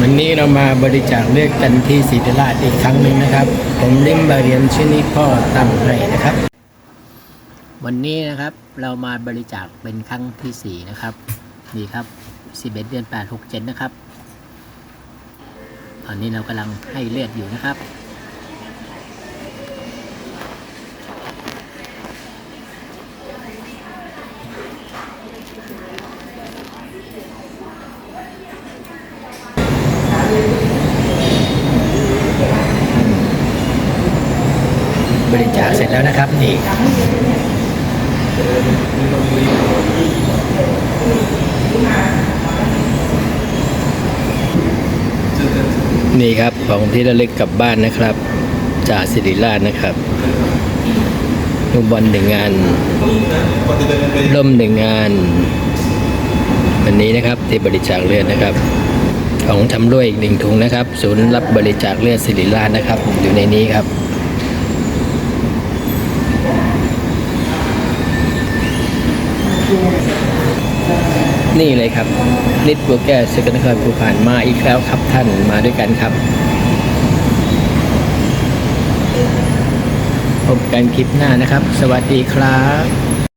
วันนี้เรามาบริจาคเลือดกันที่ศรีราชอีกครั้งหนึ่งนะครับ ผมลิมบาเรียนชนิดพ่อตั้งให้นะครับ วันนี้นะครับเรามาบริจาคเป็นครั้งที่สี่นะครับ นี่ครับ 11 เดือน 8 6 7 นะครับ ตอนนี้เรากำลังให้เลือดอยู่นะครับ บริจาคเสร็จแล้วนะครับนี่นี่ครับของที่ระลึกกลับบ้านนะครับจากสิริราชนะครับลูกบอลหนึ่งงานร่มหนึ่งงาน วันนี้นะครับที่บริจาคเลือดนะครับ ของชำร่วยอีกหนึ่งถุงนะครับ ศูนย์รับบริจาคเลือดสิริราชนะครับ อยู่ในนี้ครับ นี่เลยครับนิดบัวแก้วสกลนครภูผ่านมาอีกแล้วครับท่านมาด้วยกันครับ พบกันคลิปหน้านะครับ สวัสดีครับ